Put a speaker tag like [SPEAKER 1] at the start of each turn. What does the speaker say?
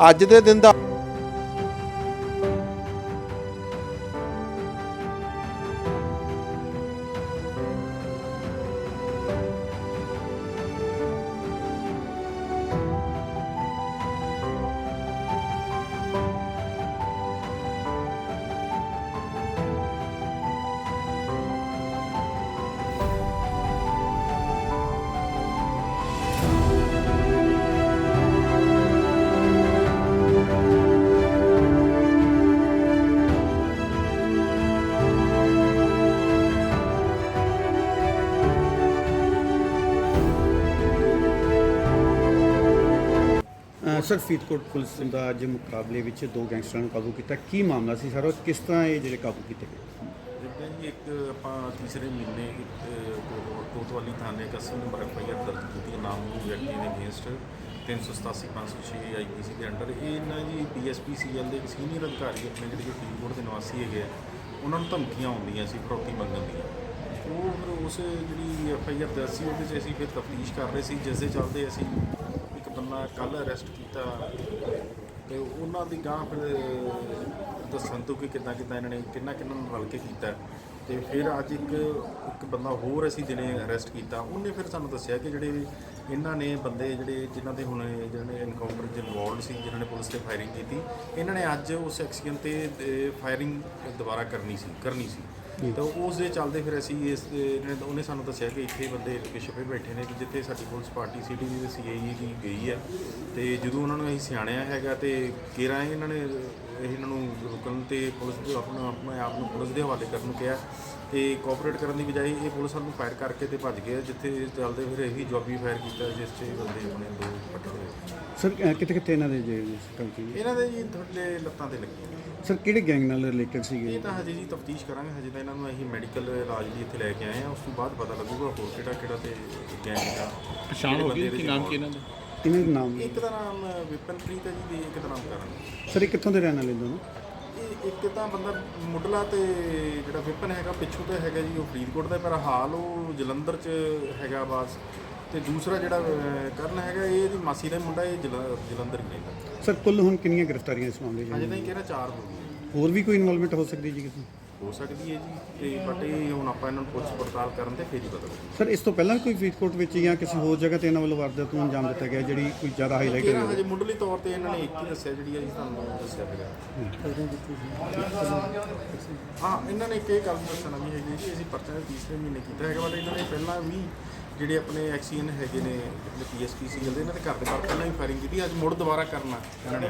[SPEAKER 1] ਅੱਜ ਦੇ ਦਿਨ ਦਾ
[SPEAKER 2] ਸਰ ਫਰੀਦਕੋਟ ਪੁਲਿਸ ਦਾ ਅੱਜ ਮੁਕਾਬਲੇ ਵਿੱਚ ਦੋ ਗੈਂਗਸਟਰਾਂ ਨੂੰ ਕਾਬੂ ਕੀਤਾ। ਕੀ ਮਾਮਲਾ ਸੀ ਸਰ? ਔਰ ਕਿਸ ਤਰ੍ਹਾਂ ਇਹ ਜਿਹੜੇ ਕਾਬੂ ਕੀਤੇ ਗਏ?
[SPEAKER 3] ਜਿੱਦਾਂ ਜੀ ਇੱਕ ਆਪਾਂ ਤੀਸਰੇ ਮਹੀਨੇ ਕੋਤਵਾਲੀ ਥਾਣੇ ਕਸਮ ਨੰਬਰ ਐਫ ਆਈ ਆਰ ਦਰਜ ਕੀਤੀ ਹੈ, ਨਾਮੀ ਵਿਅਕਤੀ ਦੇ ਅਗੇਂਸਟ 387 506 ਆਈਪੀਸੀ ਦੇ ਅੰਡਰ। ਇਹ ਨਾ ਜੀ ਡੀਐਸਪੀ ਸੀਐਲ ਦੇ ਇੱਕ ਸੀਨੀਅਰ ਅਧਿਕਾਰੀ ਆਪਣੇ ਜਿਹੜੇ ਕਿ ਫਰੀਦਕੋਟ ਦੇ ਨਿਵਾਸੀ ਹੈਗੇ ਆ, ਉਹਨਾਂ ਨੂੰ ਧਮਕੀਆਂ ਆਉਂਦੀਆਂ ਸੀ, ਫਰੋਤੀ ਮੰਗਣ ਦੀਆਂ। ਉਹ ਫਿਰ ਉਸ ਜਿਹੜੀ ਐਫ ਆਈ ਆਰ ਦਰਜ ਸੀ, ਉਹਦੇ 'ਚ ਅਸੀਂ ਫਿਰ ਤਫਤੀਸ਼ ਕਰ ਰਹੇ ਸੀ, ਜਿਸ ਦੇ ਚੱਲਦੇ ਅਸੀਂ ਇੱਕ ਬੰਦਾ ਕੱਲ ਅਰੈਸਟ ਕੀਤਾ ਤੇ ਉਹਨਾਂ ਦੀ ਗਾਂ ਫਿਰ ਦੱਸਣ ਤੋਂ ਕਿ ਕਿੱਦਾਂ ਕਿੱਦਾਂ ਇਹਨਾਂ ਨੇ ਕਿੰਨਾ ਕਿੰਨਾ ਨੂੰ ਰਲ ਕੇ ਕੀਤਾ। ਤੇ ਫਿਰ ਅੱਜ ਇੱਕ ਇੱਕ ਬੰਦਾ ਹੋਰ ਅਸੀਂ ਦਿਨੇ ਅਰੈਸਟ ਕੀਤਾ। ਉਹਨੇ ਫਿਰ ਸਾਨੂੰ ਦੱਸਿਆ ਕਿ ਜਿਹੜੇ ਇਹਨਾਂ ਨੇ ਬੰਦੇ ਜਿਹੜੇ ਜਿਨ੍ਹਾਂ ਦੇ ਹੁਣ ਜਿਹੜੇ ਨੇ ਐਨਕਾਊਂਟਰ 'ਚ ਇਨਵੋਲਡ ਸੀ, ਜਿਨ੍ਹਾਂ ਨੇ ਪੁਲਿਸ ਤੇ ਫਾਇਰਿੰਗ ਕੀਤੀ, ਇਹਨਾਂ ਨੇ ਅੱਜ ਉਸ ਐਕਸੀਡੈਂਟ ਤੇ ਫਾਇਰਿੰਗ ਦੁਬਾਰਾ ਕਰਨੀ ਸੀ ਕਰਨੀ ਸੀ। ਤਾਂ ਉਸ ਦੇ ਚੱਲਦੇ ਫਿਰ ਅਸੀਂ ਇਸ ਇਹਨੇ ਉਹਨੇ ਸਾਨੂੰ ਦੱਸਿਆ ਕਿ ਇੱਥੇ ਬੰਦੇ ਛੁਪੇ ਬੈਠੇ ਨੇ ਕਿ ਜਿੱਥੇ ਸਾਡੀ ਪੁਲਿਸ ਪਾਰਟੀ ਸਿਟੀ ਦੀ ਸੀਆਈਏ ਦੀ ਗਈ ਹੈ ਤੇ ਜਦੋਂ ਉਹਨਾਂ ਨੂੰ ਅਸੀਂ ਸਿਆਣਿਆ ਹੈਗਾ ਤੇ ਕੇਰਾਂ ਇਹਨਾਂ ਨੇ ਇਹਨਾਂ ਨੂੰ ਰੁਕਣ ਤੇ ਪੁਲਿਸ ਦੇ ਆਪਣਾ ਆਪਣੇ ਆਪ ਨੂੰ ਪੁਲਿਸ ਦੇ ਹਵਾਲੇ ਕਰਨ ਨੂੰ ਕਿਹਾ। ਤੇ ਕੋਆਪਰੇਟ ਕਰਨ ਦੀ ਬਜਾਏ ਇਹ ਪੁਲਿਸ ਨੂੰ ਫਾਇਰ ਕਰਕੇ ਤੇ ਭੱਜ ਗਏ ਜਿੱਥੇ ਚੱਲਦੇ ਫਿਰ ਇਹੀ ਜਵਾਬੀ ਫਾਇਰ ਕੀਤਾ ਜਿਸ 'ਚ ਬੰਦੇ ਆਪਣੇ ਦੋ ਫੱਟੜ ਹੋਏ।
[SPEAKER 2] ਸਰ ਕਿਤੇ ਕਿਤੇ ਇਹਨਾਂ ਦੇ ਜੇ
[SPEAKER 3] ਇਹਨਾਂ ਦੇ ਜੀ ਥੱਲੇ ਲੱਤਾਂ ਤੇ ਲੱਗੀਆਂ
[SPEAKER 2] ਸਰ ਕਿਹੜੇ ਗੈਂਗ ਨਾਲ ਰਿਲੇਟਡ ਸੀਗੇ?
[SPEAKER 3] ਇਹ ਤਾਂ ਹਜੇ ਜੀ ਤਫਤੀਸ਼ ਕਰਾਂਗੇ ਹਜੇ ਤਾਂ ਇਹਨਾਂ ਨੂੰ ਅਸੀਂ ਮੈਡੀਕਲ ਇਲਾਜ ਲਈ ਇੱਥੇ ਲੈ ਕੇ ਆਏ ਆ। ਉਸ ਤੋਂ ਬਾਅਦ ਪਤਾ ਲੱਗੂਗਾ ਹੋਰ ਕਿਹੜਾ ਕਿਹੜਾ ਤੇ ਗੈਂਗ ਦਾ ਪਛਾਣ ਹੋ ਗਈ ਕਿ ਨਾਮ ਕੀ ਇਹਨਾਂ
[SPEAKER 2] ਇਹਨਾਂ ਦੇ ਨਾਮ?
[SPEAKER 3] ਇੱਕ ਦਾ ਨਾਮ ਵਿਪਨਪ੍ਰੀਤ ਹੈ ਜੀ ਤੇ ਇੱਕ ਦਾ ਨਾਮ ਕਰਨ।
[SPEAKER 2] ਸਰ ਇਹ ਕਿੱਥੋਂ ਦੇ ਰਹਿਣ ਵਾਲੇ ਦੋਨੋਂ?
[SPEAKER 3] ਇਹ ਇੱਕ ਤਾਂ ਬੰਦਾ ਮੁੱਢਲਾ ਤੇ ਜਿਹੜਾ ਵਿਪਨ ਹੈਗਾ ਪਿੱਛੋਂ ਤੇ ਹੈਗਾ ਜੀ ਉਹ ਫਰੀਦਕੋਟ ਦਾ ਪਰ ਹਾਲ ਉਹ ਜਲੰਧਰ 'ਚ ਹੈਗਾ ਬਾਸ। ਤੇ ਦੂਸਰਾ ਜਿਹੜਾ ਅਹ, ਕਰਨ ਹੈਗਾ ਇਹ ਇਹਦੀ ਮਾਸੀ ਦਾ ਮੁੰਡਾ ਇਹ ਜਲ- ਜਲੰਧਰ ਹੀ ਰਹਿੰਦਾ
[SPEAKER 2] ਸਰ ਕੁੱਲ ਹੁਣ ਕਿੰਨੀਆਂ ਗ੍ਰਿਫਤਾਰੀਆਂ ਇਸ ਮਾਮਲੇ 'ਚ
[SPEAKER 3] ਅਜੇ ਤਾਂ ਇਹ ਕਿਹੜਾ ਚਾਰ ਹੋ ਗਏ
[SPEAKER 2] ਹੋਰ ਵੀ ਕੋਈ ਇਨਵੋਲਵਮੈਂਟ ਹੋ ਸਕਦੀ ਜੀ ਕਿਸੇ
[SPEAKER 3] ਹੋ ਸਕਦੀ ਹੈ ਜੀ ਤੇ ਬਟ ਇਹ ਹੁਣ ਆਪਾਂ ਇਹਨਾਂ ਨੂੰ ਪੁੱਛ ਪੜਤਾਲ ਕਰਨ ਤੇ ਫੇਰ ਹੀ ਪਤਾ ਲੱਗੂ।
[SPEAKER 2] ਸਰ ਇਸ ਤੋਂ ਪਹਿਲਾਂ ਕੋਈ ਫਰੀਦਕੋਟ ਵਿੱਚ ਜਾਂ ਕਿਸੇ ਹੋਰ ਜਗ੍ਹਾ ਤੇ ਇਹਨਾਂ ਵੱਲੋਂ ਵਾਰਦਾਤ ਨੂੰ ਅੰਜਾਮ ਦਿੱਤਾ ਗਿਆ ਜਿਹੜੀ ਕੋਈ ਜ਼ਿਆਦਾ ਹਾਈਲਾਈਟ
[SPEAKER 3] ਕਿਹੜਾ ਹਜੇ ਮੁੱਢਲੀ ਤੌਰ ਤੇ ਇਹਨਾਂ ਨੇ ਇੱਕ ਹੀ ਦੱਸਿਆ ਜਿਹੜੀ ਜੀ ਤੁਹਾਨੂੰ ਦੱਸਿਆ ਹੈਗਾ ਹਾਂ ਇਹਨਾਂ ਨੇ ਇੱਕ ਇਹ ਗੱਲ ਦੱਸਣਾ ਵੀ ਹੈਗੀ ਜੀ ਅਸੀਂ ਪਰਚਾ ਤੀਸਰੇ ਮਹੀਨੇ ਕੀਤਾ। ਹੈਗਾ ਬਟ ਇਹਨਾਂ ਨੇ ਪਹਿਲਾਂ ਵੀ ਜਿਹੜੇ ਆਪਣੇ ਐਕਸੀਅਨ ਹੈਗੇ ਨੇ ਪੀਐਸਪੀ ਸੀ ਇਹਨਾਂ ਦੇ ਘਰ ਦੇ ਬਾਹਰ ਪਹਿਲਾਂ ਹੀ ਫਾਇਰਿੰਗ ਕੀਤੀ, ਅੱਜ ਮੁੜ ਦੁਬਾਰਾ ਕਰਨਾ। ਇਹਨਾਂ ਨੇ